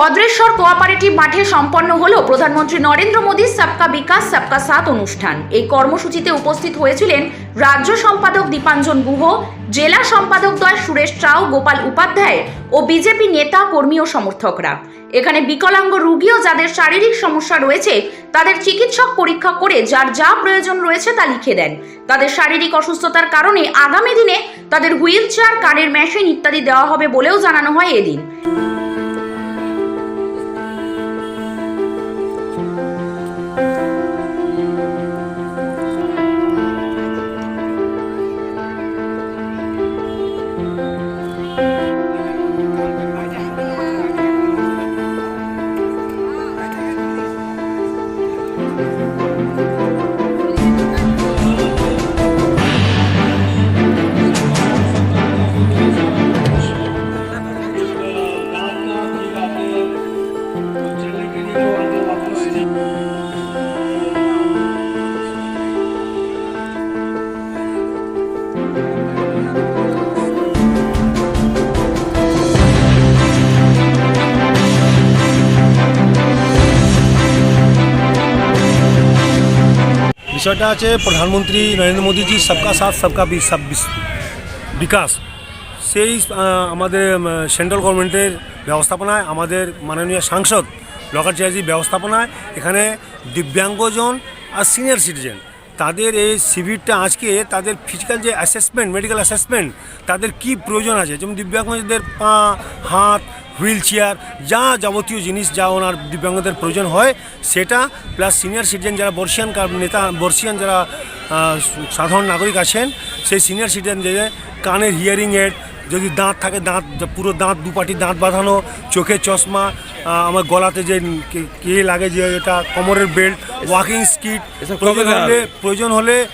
Bhadreswar cooperative মাঠে সম্পন্ন হল প্রধানমন্ত্রী নরেন্দ্র মোদীর সবকা বিকাশ, সবকা সাথ অনুষ্ঠান। এই কর্মসূচিতে উপস্থিত হয়েছিলেন রাজ্য সম্পাদক দীপাঞ্জন গুহ, জেলা সম্পাদকদ্বয় সুরেশ চাও গোপাল উপাধ্যায় ও বিজেপি নেতা, কর্মী ও সমর্থকরা। এখানে বিকলাঙ্গ রুগী ও যাদের শারীরিক সমস্যা রয়েছে, তাদের চিকিৎসক পরীক্ষা করে যার যা প্রয়োজন রয়েছে তা লিখে দেন। তাদের শারীরিক অসুস্থতার কারণে আগামী দিনে তাদের হুইল চেয়ার কারের মেশিন ইত্যাদি দেওয়া হবে বলেও জানানো হয় এদিন। বিষয়টা আছে, প্রধানমন্ত্রী নরেন্দ্র মোদীজি সবকা সাথ, সবকা বিকাশ। সেই আমাদের সেন্ট্রাল গভর্নমেন্টের ব্যবস্থাপনায়, আমাদের মাননীয় সাংসদ লকার চ্যাটার্জির ব্যবস্থাপনায় এখানে দিব্যাঙ্গজন আর সিনিয়র সিটিজেন, তাদের এই শিবিরটা আজকে তাদের ফিজিক্যাল যে অ্যাসেসমেন্ট মেডিকেল অ্যাসেসমেন্ট তাদের কি প্রয়োজন আছে? যেমন দিব্যাঙ্গদের পা, হাত হুইল চেয়ার, যা যাবতীয় জিনিস যা ওনার দিব্যাঙ্গদের প্রয়োজন হয়, সেটা প্লাস সিনিয়র সিটিজেন যারা বর্ষিয়ান নেতা, বর্ষিয়ান যারা সাধারণ নাগরিক আছেন, সেই সিনিয়র সিটিজেন যে কানের হিয়ারিং এড যদি দাঁত থাকে দাঁত পুরো দাঁত দুপাটি দাঁত বাঁধানো চোখে চশমা আমার গলাতে যে কে- লাগে যে এটা কোমরের বেল্ট ওয়াকিং স্কিট প্রয়োজন হলে প্রয়োজন হলে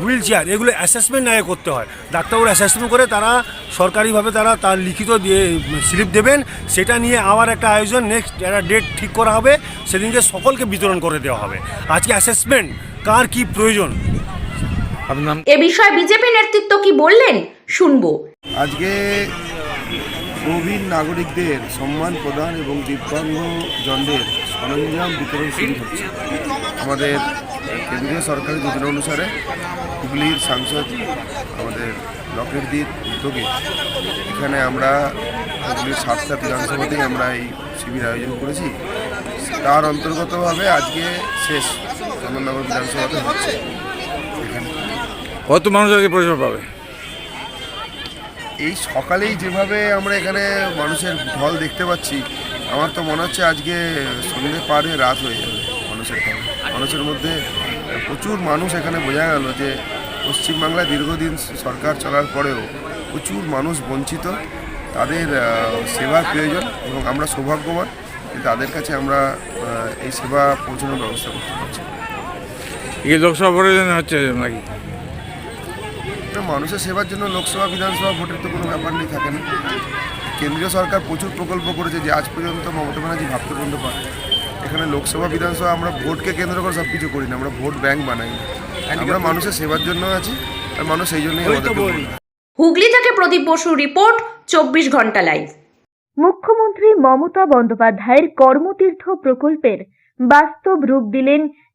হুইল চেয়ার এগুলো অ্যাসেসমেন্ট আগে করতে হয়। ডাক্তারবাবু অ্যাসেসমেন্ট করে তারা সরকারিভাবে তারা তার লিখিত দিয়ে স্লিপ দেবেন সেটা নিয়ে আবার একটা আয়োজন নেক্সট একটা ডেট ঠিক করা হবে সেদিনকে সকলকে বিতরণ করে দেওয়া হবে। আজকে অ্যাসেসমেন্ট কার কি প্রয়োজন? এ বিষয়ে বিজেপি নেতৃত্ব কি বললেন? শুনব। আজকে প্রবীণ নাগরিকদের সম্মান প্রদান এবং দিব্যাঙ্গজনদের সরঞ্জাম বিতরণ শুরু হচ্ছে। আমাদের কেন্দ্রীয় সরকারের যোজনা অনুসারে হুগলির সাংসদ আমাদের লকেট দির উদ্যোগে এখানে আমরা হুগলির সাতটা বিধানসভাতেই আমরা এই শিবির আয়োজন করেছি। তার অন্তর্গতভাবে আজকে শেষ চন্দননগর বিধানসভাতে হচ্ছে। এখানে কত মানুষ আজকে পরিষেবা পাবে? এই সকালেই যেভাবে আমরা এখানে মানুষের ঢল দেখতে পাচ্ছি আমার তো মনে হচ্ছে আজকে সন্ধ্যে পারে রাত হয়ে যাবে মানুষের মানুষের মধ্যে প্রচুর মানুষ এখানে বোঝা গেল যে পশ্চিমবাংলায় দীর্ঘদিন সরকার চলার পরেও প্রচুর মানুষ বঞ্চিত তাদের সেবার প্রয়োজন এবং আমরা সৌভাগ্যবান তাদের কাছে আমরা এই সেবা পৌঁছানোর ব্যবস্থা করতে পারছি। এই লোকসভা হচ্ছে নাকি? মানুষের সেবার জন্য লোকসভা বিধানসভা ভোটের তো কোনো ব্যাপার নেই থাকে না। কেন্দ্রীয় সরকার প্রচুর প্রকল্প করেছে যে আজ পর্যন্ত মমতা ব্যানার্জি ভাবতে পর্যন্ত পারে এখানে লোকসভা বিধানসভা আমরা ভোটকে কেন্দ্র করে সব কিছু করি না আমরা ভোট ব্যাংক বানাই। আমরা মানুষের সেবার জন্য আছি আর মানুষ সেই জন্যই। হুগলি থেকে প্রদীপ বসুর রিপোর্ট চব্বিশ ঘণ্টা লাইভ। মুখ্যমন্ত্রী মমতা বন্দ্যোপাধ্যায়ের কর্মতীর্থ প্রকল্পের বাস্তব রূপ দিলেন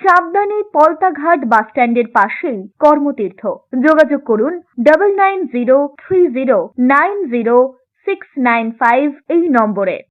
সাবধানী পলতাঘাট বাস বাসস্ট্যান্ডের পাশেই কর্মতীর্থ। যোগাযোগ করুন double nine zero three zero nine zero six nine five এই নম্বরে।